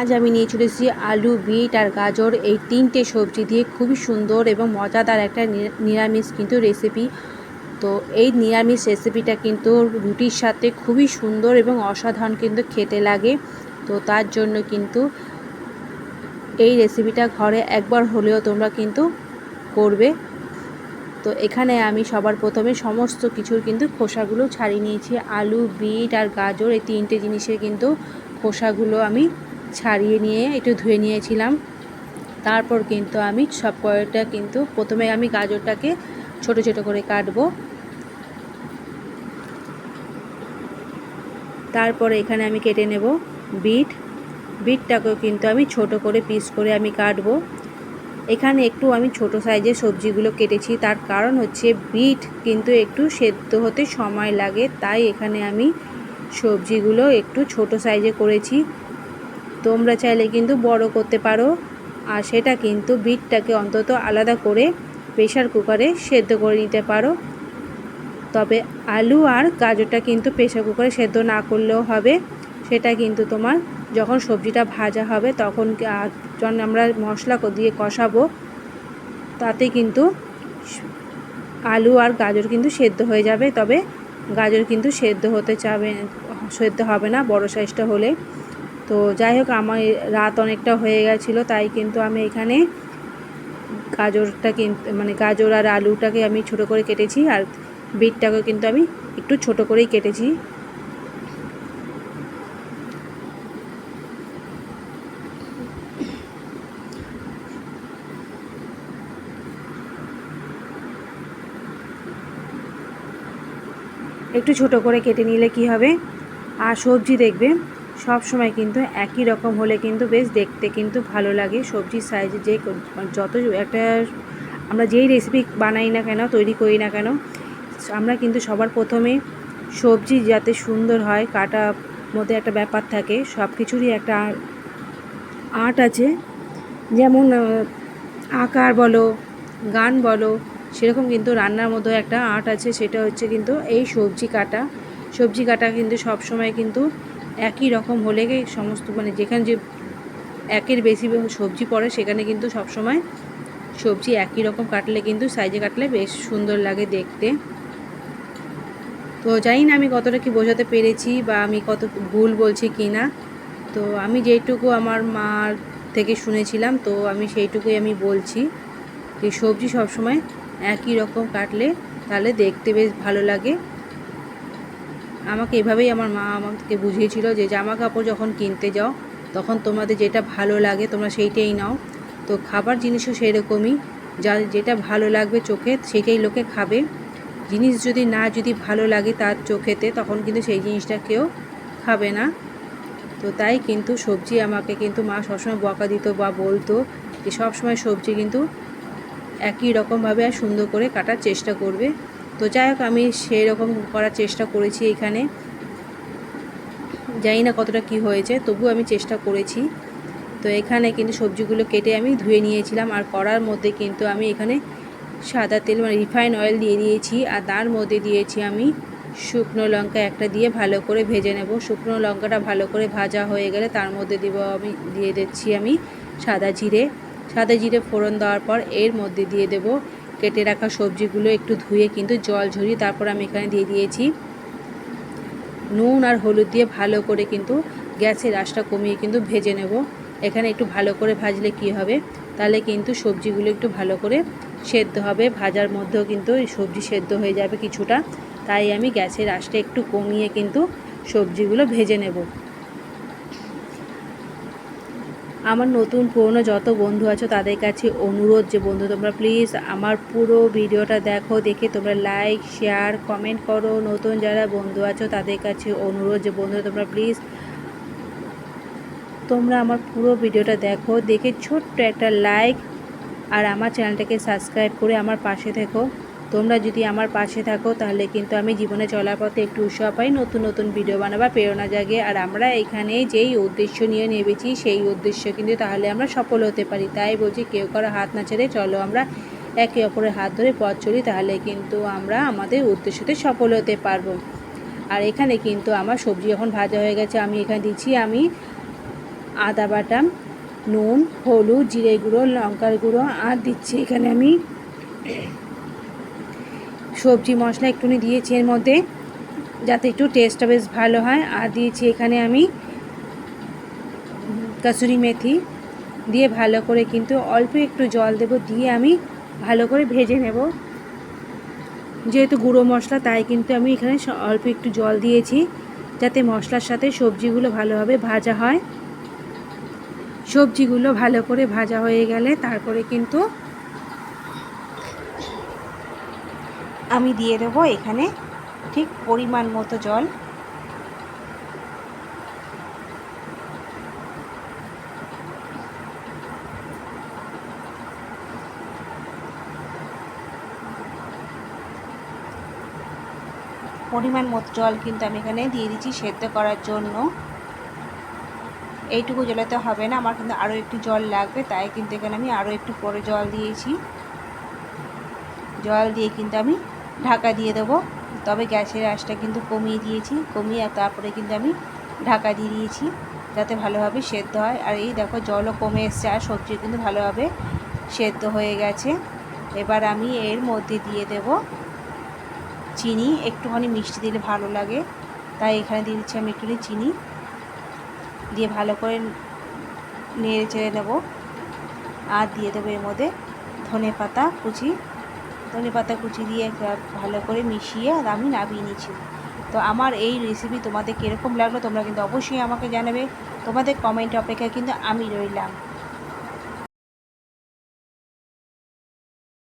আজ আমি নিয়ে চলেছি আলু, বিট আর গাজর। এই তিনটে সবজি দিয়ে খুবই সুন্দর এবং মজাদার একটা নিরামিষ কিন্তু রেসিপি তো এই নিরামিষ রেসিপিটা কিন্তু রুটির সাথে খুবই সুন্দর এবং অসাধারণ কিন্তু খেতে লাগে। তো তার জন্য কিন্তু এই রেসিপিটা ঘরে একবার হলেও তোমরা কিন্তু করবে। তো এখানে আমি সবার প্রথমে সমস্ত কিছুর কিন্তু খোসাগুলো ছাড়িয়ে নিয়েছি। আলু, বিট আর গাজর এই তিনটে জিনিসের কিন্তু খোসাগুলো আমি ছাড়িয়ে নিয়ে একটু ধুয়ে নিয়েছিলাম। তারপর কিন্তু আমি সব কয়টা কিন্তু প্রথমে আমি গাজরটাকে ছোট ছোট করে কাটবো। তারপরে এখানে আমি কেটে নেব বিট। বিটটাকেও কিন্তু আমি ছোট করে পিস করে আমি কাটবো। এখানে একটু আমি ছোট সাইজের সবজিগুলো কেটেছি, তার কারণ হচ্ছে বিট কিন্তু একটু সেদ্ধ হতে সময় লাগে, তাই এখানে আমি সবজিগুলো একটু ছোট সাইজে করেছি। তোমরা চাইলে কিন্তু বড় করতে পারো। আর সেটা কিন্তু বিটটাকে অন্তত আলাদা করে প্রেশার কুকারে সেদ্ধ করে নিতে পারো। তবে আলু আর গাজরটা কিন্তু প্রেশার কুকারে সেদ্ধ না করলেও হবে। সেটা কিন্তু তোমার যখন সবজিটা ভাজা হবে তখন যখন আমরা মশলা দিয়ে কষাবো, তাতে কিন্তু আলু আর গাজর কিন্তু সেদ্ধ হয়ে যাবে। তবে গাজর কিন্তু সেদ্ধ হতে চাবে, সেদ্ধ হবে না বড় সাইজটা হলে। তো যাই হোক, আমার রাত অনেকটা হয়ে গেছিল, তাই কিন্তু আমি এখানে গাজরটা কিন্তু মানে গাজর আর আলুটাকে আমি ছোট করে কেটেছি, আর বিটটাকে কিন্তু আমি একটু ছোট করেই কেটেছি। একটু ছোট করে কেটে নিলে কি হবে? আর সবজি দেখবে। সব সময় কিন্তু একই রকম হলে কিন্তু বেশ দেখতে কিন্তু ভালো লাগে। সবজির সাইজে যে যত একটা আমরা যেই রেসিপি বানাই না কেন, তৈরি করি না কেন, আমরা কিন্তু সবার প্রথমে সবজি যাতে সুন্দর হয়, কাটা মধ্যে একটা ব্যাপার থাকে সব কিছুরই একটা আর্ট আছে। যেমন আকার বলো, গান বলো, সেরকম কিন্তু রান্নার মধ্যে একটা আর্ট আছে, সেটা হচ্ছে কিন্তু এই সবজি কাটা। সবজি কাটা কিন্তু সব সময় কিন্তু একই রকম হলে সমস্ত মানে যেখানে যে একের বেশি সবজি পড়ে, সেখানে কিন্তু সব সময় সবজি একই রকম কাটলে কিন্তু সাইজে কাটলে বেশ সুন্দর লাগে দেখতে। তো জানি না আমি কতটা কি বোঝাতে পেরেছি বা আমি কত ভুল বলছি কি না। তো আমি যেইটুকু আমার মার থেকে শুনেছিলাম, তো আমি সেইটুকুই আমি বলছি যে সবজি সবসময় একই রকম কাটলে তাহলে দেখতে বেশ ভালো লাগে। আমাকে এভাবেই আমার মা আমাকে বুঝিয়েছিল যে জামা কাপড় যখন কিনতে যাও, তখন তোমাদের যেটা ভালো লাগে তোমরা সেইটাই নাও। তো খাবার জিনিসও সেরকমই, যা যেটা ভালো লাগবে চোখে সেটাই লোকে খাবে। জিনিস যদি না যদি ভালো লাগে তার চোখেতে, তখন কিন্তু সেই জিনিসটা কেউ খাবে না। তো তাই কিন্তু সবজি আমাকে কিন্তু মা সবসময় বকা দিত বা বলতো যে সবসময় সবজি কিন্তু একই রকমভাবে আর সুন্দর করে কাটার চেষ্টা করবে। তো যাই হোক, আমি সেই রকম করার চেষ্টা করেছি এখানে। জানি না কতটা কি হয়েছে তবু আমি চেষ্টা করেছি। তো এখানে কিন্তু সবজিগুলো কেটে আমি ধুয়ে নিয়েছিলাম আর কড়ার মধ্যে কিন্তু আমি এখানে সাদা তেল মানে রিফাইন অয়েল দিয়ে দিয়েছি আর তার মধ্যে দিয়েছি আমি শুকনো লঙ্কা একটা দিয়ে ভালো করে ভেজে নেব। শুকনো লঙ্কাটা ভালো করে ভাজা হয়ে গেলে তার মধ্যে দিব আমি, দিয়ে দিচ্ছি আমি সাদা জিরে। সাদা জিরে ফোড়ন দেওয়ার পর এর মধ্যে দিয়ে দেব কেটে রাখা সবজিগুলো একটু ধুয়ে কিন্তু জল ঝরিয়ে তারপর আমি এখানে দিয়ে দিয়েছি। নুন আর হলুদ দিয়ে ভালো করে কিন্তু গ্যাসের আঁচটা কমিয়ে কিন্তু ভেজে নেব। এখানে একটু ভালো করে ভাজলে কি হবে? তাহলে কিন্তু সবজিগুলো একটু ভালো করে সেদ্ধ হবে। ভাজার মধ্যেও কিন্তু সবজি সেদ্ধ হয়ে যাবে কিছুটা। তাই আমি গ্যাসের আঁচটা একটু কমিয়ে কিন্তু সবজিগুলো ভেজে নেব। আমার নতুন পুরনো যত বন্ধু আছো, তাদের কাছে অনুরোধ যে, বন্ধু, তোমরা প্লিজ আমার পুরো ভিডিওটা দেখো, দেখে তোমরা লাইক শেয়ার কমেন্ট করো। নতুন যারা বন্ধু আছো, তাদের কাছে অনুরোধ যে, বন্ধু, তোমরা প্লিজ তোমরা আমার পুরো ভিডিওটা দেখো, দেখে ছোট্ট একটা লাইক আর আমার চ্যানেলটাকে সাবস্ক্রাইব করে আমার পাশে থেকো। তোমরা যদি আমার পাশে থাকো, তাহলে কিন্তু আমি জীবনে চলার পথে একটু উৎসাহ পাই, নতুন নতুন ভিডিও বানাবার প্রেরণা জাগে। আর আমরা এখানে যেই উদ্দেশ্য নিয়ে নেবেছি সেই উদ্দেশ্য কিন্তু তাহলে আমরা সফল হতে পারি। তাই বলছি, কেউ কারও হাত না ছেড়ে চলো আমরা একে অপরের হাত ধরে পথ চলি, তাহলে কিন্তু আমরা আমাদের উদ্দেশ্যতে সফল হতে পারব। আর এখানে কিন্তু আমার সবজি যখন ভাজা হয়ে গেছে, আমি এখানে দিচ্ছি, আমি আদা বাটা, নুন, হলুদ, জিরে গুঁড়ো, লঙ্কার গুঁড়ো, আর দিচ্ছি এখানে আমি সবজি, মশলা একটুখানি দিয়েছি এর মধ্যে, যাতে একটু টেস্টটা বেশ ভালো হয়। আর দিয়েছি এখানে আমি কাসুরি মেথি। দিয়ে ভালো করে কিন্তু অল্প একটু জল দেব, দিয়ে আমি ভালো করে ভেজে নেব। যেহেতু গুঁড়ো মশলা, তাই কিন্তু আমি এখানে অল্প একটু জল দিয়েছি, যাতে মশলার সাথে সবজিগুলো ভালোভাবে ভাজা হয়। সবজিগুলো ভালো করে ভাজা হয়ে গেলে তারপরে কিন্তু আমি দিয়ে দেবো এখানে ঠিক পরিমাণ মতো জল। পরিমাণ মতো জল কিন্তু আমি এখানে দিয়ে দিচ্ছি সেদ্ধ করার জন্য। এইটুকু জলে তো হবে না, আমার কিন্তু আরও একটু জল লাগবে, তাই কিন্তু এখানে আমি আরও একটু পরে জল দিয়েছি। জল দিয়ে কিন্তু আমি ঢাকা দিয়ে দেবো। তবে গ্যাসের আঁচটা কিন্তু কমিয়ে দিয়েছি। কমিয়ে আর তারপরে কিন্তু আমি ঢাকা দিয়ে দিয়েছি যাতে ভালোভাবে সেদ্ধ হয়। আর এই দেখো জলও কমে এসছে আর সবজি কিন্তু ভালোভাবে সেদ্ধ হয়ে গেছে। এবার আমি এর মধ্যে দিয়ে দেব চিনি। একটুখানি মিষ্টি দিলে ভালো লাগে। তাই এখানে দিয়ে দিচ্ছি আমি একটুখানি চিনি। দিয়ে ভালো করে নেড়ে চেড়ে নেব। আর দিয়ে দেবো এর মধ্যে ধনে পাতা কুচি। ধনে পাতা কুচি দিয়ে ভালো করে মিশিয়ে আর আমি নামিয়ে নিয়েছি তো আমার এই রেসিপি তোমাদের কীরকম লাগল তোমরা কিন্তু অবশ্যই আমাকে জানাবে। তোমাদের কমেন্ট অপেক্ষায় কিন্তু আমি রইলাম।